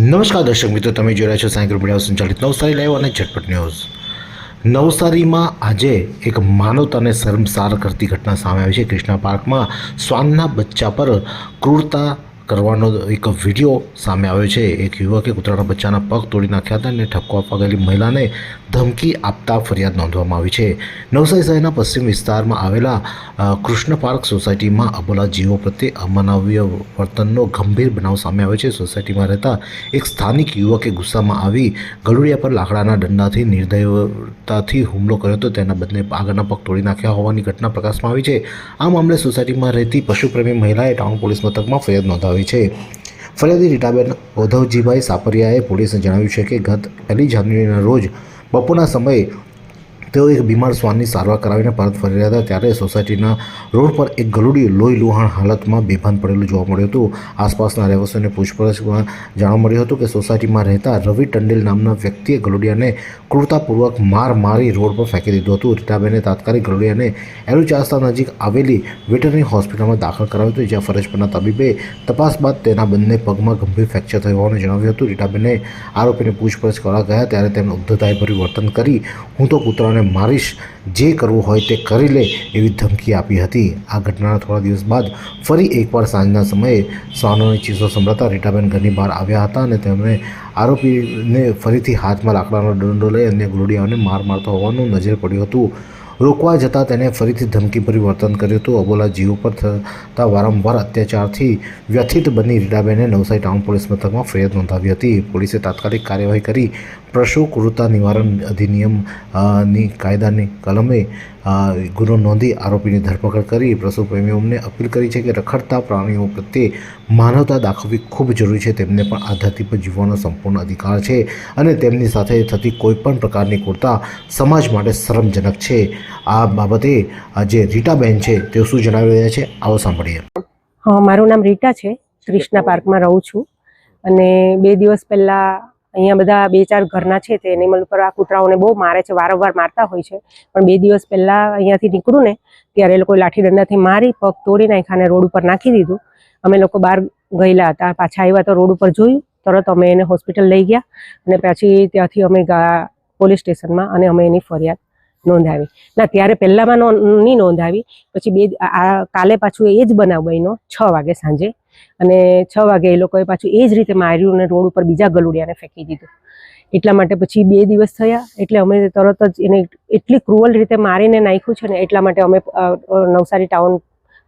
નમસ્કાર દર્શક મિત્રો, તમે જોઈ રહ્યા છો સાયકલ મીડિયા સંચાલિત નવસારી લાઈવ અને ઝટપટ ન્યૂઝ. નવસારીમાં આજે એક માનવતાને શર્મસાર કરતી ઘટના સામે આવી છે. કૃષ્ણા પાર્કમાં શ્વાનના બચ્ચા પર ક્રૂરતા કરવાનો એક વીડિયો સામે આવ્યો છે. એક યુવકે કૂતરાના બચ્ચાના પગ તોડી નાખ્યા હતા અને ઠપકો આપવા ગયેલી મહિલાને ધમકી આપતા ફરિયાદ નોંધવામાં આવી છે. નવસારી શહેરના પશ્ચિમ વિસ્તારમાં આવેલા કૃષ્ણ પાર્ક સોસાયટીમાં અબોલા જીવો પ્રત્યે અમાનવીય વર્તનનો ગંભીર બનાવ સામે આવ્યો છે. સોસાયટીમાં રહેતા એક સ્થાનિક યુવકે ગુસ્સામાં આવી ગલુડિયા પર લાકડાના દંડાથી નિર્દયતાથી હુમલો કર્યો હતો. તેના બદલે આગળના પગ તોડી નાખ્યા હોવાની ઘટના પ્રકાશમાં આવી છે. આ મામલે સોસાયટીમાં રહેતી પશુપ્રેમી મહિલાએ ટાઉન પોલીસ મથકમાં ફરિયાદ નોંધાવી છે. ફરિયાદી રીટાબેન ઉદ્ધવજીભાઈ સાપરિયાએ પોલીસને જણાવ્યું છે કે ગત પહેલી જાન્યુઆરીના રોજ બપોરના સમયે તેઓ એક બીમાર શ્વાનની સારવાર કરાવીને પરત ફરી રહ્યા હતા ત્યારે સોસાયટીના રોડ પર એક ગલુડી લોહી લુહાણ હાલતમાં બેભાન પડેલું જોવા મળ્યું હતું. આસપાસના રહેવાસીઓને પૂછપરછમાં જાણવા મળ્યું હતું કે સોસાયટીમાં રહેતા રવિ ટંડેલ નામના વ્યક્તિએ ગલુડિયાને ક્રૂરતાપૂર્વક માર મારી રોડ પર ફેંકી દીધું હતું. રીટાબેને તાત્કાલિક ગલુડિયાને એરુચાસ્તા નજીક આવેલી વેટરનરી હોસ્પિટલમાં દાખલ કરાવ્યું હતું, જ્યાં ફરજ પરના તબીબે તપાસ બાદ તેના બંને પગમાં ગંભીર ફ્રેક્ચર થયું હોવાનું જણાવ્યું હતું. રીટાબેને આરોપીને પૂછપરછ કરવા ગયા ત્યારે તેમણે ઉદ્ધતાઈભર્યું વર્તન કરી હું તો કૂતરાને મારીશ જે કરવું હોય તે કરી લે એવી ધમકી આપી હતી. આ ઘટનાના થોડા દિવસ બાદ ફરી એકવાર સાંજના સમયે શ્વાનોની ચીસો સંભળાતા રીટાબેન ઘરની બહાર આવ્યા હતા અને તેમણે આરોપીને ફરીથી હાથમાં લાકડાનો દંડો લઈ અન્ય ગુલોડિયાઓને માર મારતો હોવાનું નજરે પડ્યું હતું. રોકવા જતાં તેને ફરીથી ધમકી વર્તન કર્યું હતું. અબોલા જીવ પર થતા વારંવાર અત્યાચારથી વ્યથિત બની રીટાબેને નવસારી ટાઉન પોલીસ મથકમાં ફરિયાદ નોંધાવી હતી. પોલીસે તાત્કાલિક કાર્યવાહી કરી પશુ ક્રૂરતા નિવારણ અધિનિયમની કાયદાની કલમે ગુનો નોંધી આરોપીની ધરપકડ કરી પશુ પ્રેમીઓને અપીલ કરી છે કે રખડતા પ્રાણીઓ પ્રત્યે માનવતા દાખવવી ખૂબ જરૂરી છે. તેમને પણ આ ધરતી પર જીવવાનો સંપૂર્ણ અધિકાર છે અને તેમની સાથે થતી કોઈપણ પ્રકારની કુર્તા સમાજ માટે શરમજનક છે. આ બાબતે જે રીટાબેન છે તેઓ શું જણાવી રહ્યા છે? આવો સાંભળીએ. મારું નામ રીટા છે. કૃષ્ણા પાર્કમાં રહું છું અને બે દિવસ પહેલા અહીંયા બધા બે ચાર ઘરના છે તે એનિમલ ઉપર આ કૂતરાઓને બહુ મારે છે, વારંવાર મારતા હોય છે. પણ બે દિવસ પહેલાં અહીંયાથી નીકળું ને, ત્યારે એ લોકોએ લાઠી દંડાથી મારી, પગ તોડી નાખ્યા અને રોડ ઉપર નાખી દીધું. અમે લોકો બહાર ગયેલા હતા, પાછા આવ્યા તો રોડ ઉપર જોયું, તરત અમે એને હોસ્પિટલ લઈ ગયા અને પછી ત્યાંથી અમે પોલીસ સ્ટેશનમાં અને અમે એની ફરિયાદ નોંધાવી. ના, ત્યારે પહેલામાં નહીં નોંધાવી, પછી બે કાલે પાછું એ જ બનાવ બન્યો, છ વાગે સાંજે. અને છ વાગે એ લોકોએ પાછું એ જ રીતે માર્યું અને રોડ ઉપર બીજા ગલુડિયાને ફેંકી દીધું એટલા માટે પછી બે દિવસ થયા એટલે અમે તરત જ એને એટલી ક્રુઅલ રીતે મારીને નાખ્યું છે ને એટલા માટે અમે અ, અ, નવસારી ટાઉન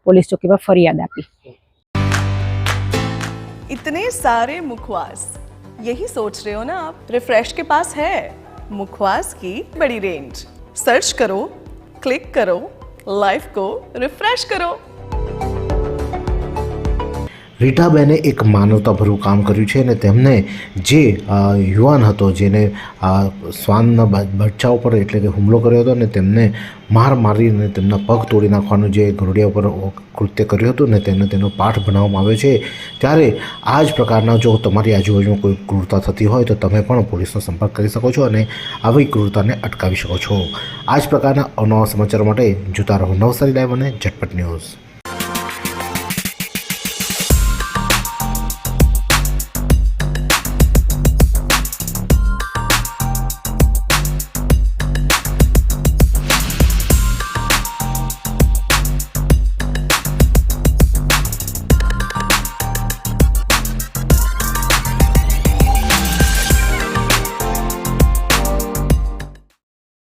પોલીસ ચોકીમાં ફરિયાદ આપી इतने सारे मुखवास यही सोच रहे हो ना आप रिफ्रेश के पास है मुखवास की बड़ी रेंज सर्च करो क्लिक करो लाइफ को रिफ्रेश करो રીટાબેને એક માનવતાભર્યું કામ કર્યું છે અને તેમને જે યુવાન હતો જેને શ્વાનના બચ્ચા ઉપર એટલે કે હુમલો કર્યો હતો અને તેમને માર મારીને તેમના પગ તોડી નાખવાનું જે ઘરડિયા ઉપર કૃત્ય કર્યું હતું ને તેને તેનો પાઠ બનાવવામાં આવ્યો છે. ત્યારે આ જ પ્રકારના જો તમારી આજુબાજુમાં કોઈ ક્રૂરતા થતી હોય તો તમે પણ પોલીસનો સંપર્ક કરી શકો છો અને આવી ક્રૂરતાને અટકાવી શકો છો. આ જ પ્રકારના અવનવા સમાચારો માટે જોતા રહો નવસારી લાઈવ અને ઝટપટ ન્યૂઝ.